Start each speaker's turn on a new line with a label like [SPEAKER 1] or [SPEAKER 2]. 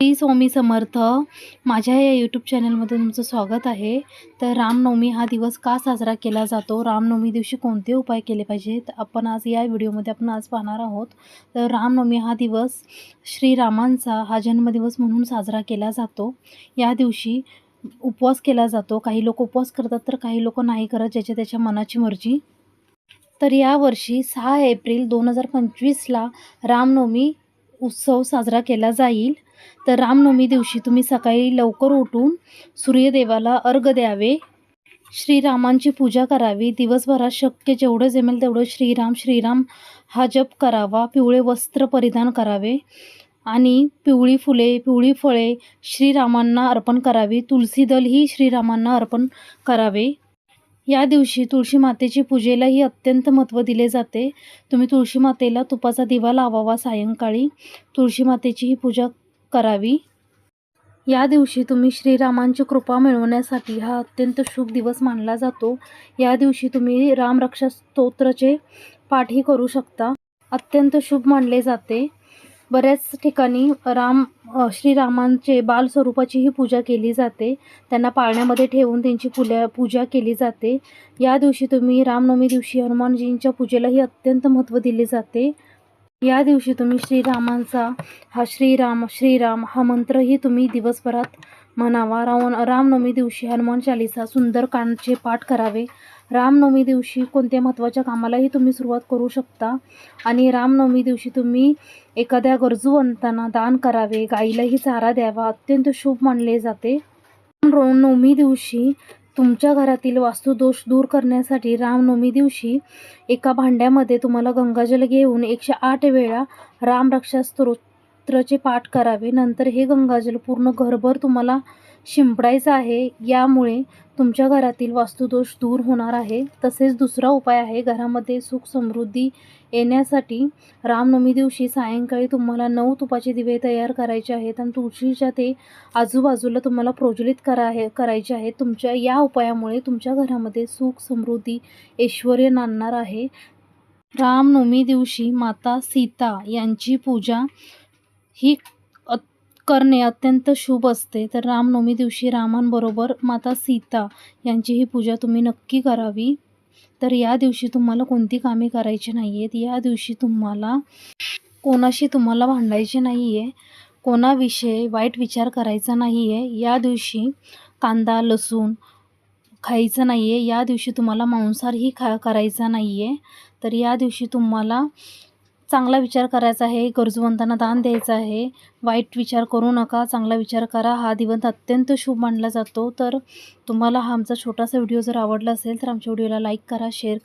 [SPEAKER 1] श्री स्वामी समर्थ. माझ्या या यूट्यूब चॅनलमध्ये तुमचं स्वागत आहे. तर रामनवमी हा दिवस का साजरा केला जातो? रामनवमी दिवशी कोणते उपाय केले पाहिजेत? आपण आज या व्हिडिओमध्ये आपण आज पाहणार आहोत. तर रामनवमी हा दिवस श्रीरामांचा हा जन्मदिवस म्हणून साजरा केला जातो. या दिवशी उपवास केला जातो. काही लोक उपवास करतात तर काही लोक नाही करत ज्याच्या त्याच्या मनाची मर्जी. तर यावर्षी सहा एप्रिल दोन हजार पंचवीसला रामनवमी उत्सव साजरा केला जाईल. तर रामनवमी दिवशी तुम्ही सकाळी लवकर उठून सूर्यदेवाला अर्घ द्यावे. श्रीरामांची पूजा करावी. दिवसभरात शक्य जेवढं जमेल तेवढं श्रीराम श्रीराम हा जप करावा. पिवळे वस्त्र परिधान करावे. आणि पिवळी फुले पिवळी फळे श्रीरामांना अर्पण करावी. तुलसी दल ही श्रीरामांना अर्पण करावे. या दिवशी तुळशी मातेची पूजेलाही अत्यंत महत्त्व दिले जाते. तुम्ही तुळशी मातेला तुपाचा दिवा लावावा सायंकाळी. तुळशी मातेची ही पूजा करावी. या दिवशी तुम्ही श्रीरामांची कृपा मिळवण्यासाठी हा अत्यंत शुभ दिवस मानला जातो. या दिवशी तुम्ही रामरक्षा स्तोत्राचे पाठही करू शकता. अत्यंत शुभ मानले जाते. बऱ्याच ठिकाणी राम श्रीरामांचे बालस्वरूपाचीही पूजा केली जाते. त्यांना पाळण्यामध्ये ठेवून त्यांची पुल्या पूजा केली जाते. या दिवशी तुम्ही रामनवमी दिवशी हनुमानजींच्या पूजेलाही अत्यंत महत्त्व दिले जाते. या दिवशी तुम्ही श्रीरामांचा हा श्रीराम श्रीराम हा मंत्रही तुम्ही दिवसभरात म्हणावा रावण रामनवमी दिवशी हनुमान चालिसा सुंदरकांडचे पाठ करावे. रामनवमी दिवशी कोणत्या महत्त्वाच्या कामालाही तुम्ही सुरुवात करू शकता. आणि रामनवमी दिवशी तुम्ही एखाद्या गरजूवंतांना दान करावे गाईलाही चारा द्यावा अत्यंत शुभ मानले जाते. रामनवमी दिवशी तुमच्या घरातील वास्तुदोष दूर करण्यासाठी रामनवमी दिवशी एका भांड्यामध्ये तुम्हाला गंगाजल घेऊन एकशे आठ वेळा रामरक्षा स्तोत्राचे पाठ करावे. नंतर हे गंगाजल पूर्ण घरभर तुम्हाला शिंपडायचं आहे. यामुळे तुमच्या घरातील वास्तुदोष दूर होणार आहे. तसेच दुसरा उपाय आहे. घरामध्ये सुख समृद्धी येण्यासाठी रामनवमी दिवशी सायंकाळी तुम्हाला नऊ तुपाचे दिवे तयार करायचे आहेत आणि तुळशीच्या ते आजूबाजूला तुम्हाला प्रज्वलित करा आहे करायचे आहेत. तुमच्या या उपायामुळे तुमच्या घरामध्ये सुख समृद्धी ऐश्वर नांदणार आहे. रामनवमी दिवशी माता सीता यांची पूजा ही अत करणे अत्यंत शुभ असते. तर रामनवमी दिवशी रामांबरोबर माता सीता यांची ही पूजा तुम्ही नक्की करावी. तर या दिवशी तुम्हाला कोणती कामे करायची नाही आहेत या दिवशी तुम्हाला कोणाशी तुम्हाला भांडायचे नाही आहे कोणाविषयी वाईट विचार करायचा नाही आहे या दिवशी कांदा लसूण खायचं नाही आहे या दिवशी तुम्हाला मांसाहारही खा करायचा नाही आहे तर या दिवशी तुम्हाला चांगला विचार करायचा आहे गरजूवंतांना दान द्यायचं आहे. वाईट विचार करू नका चांगला विचार करा. हा दिवस अत्यंत शुभ मानला जातो. तर तुम्हाला हा आमचा छोटासा व्हिडिओ जर आवडला असेल तर आमच्या व्हिडिओला लाईक करा शेअर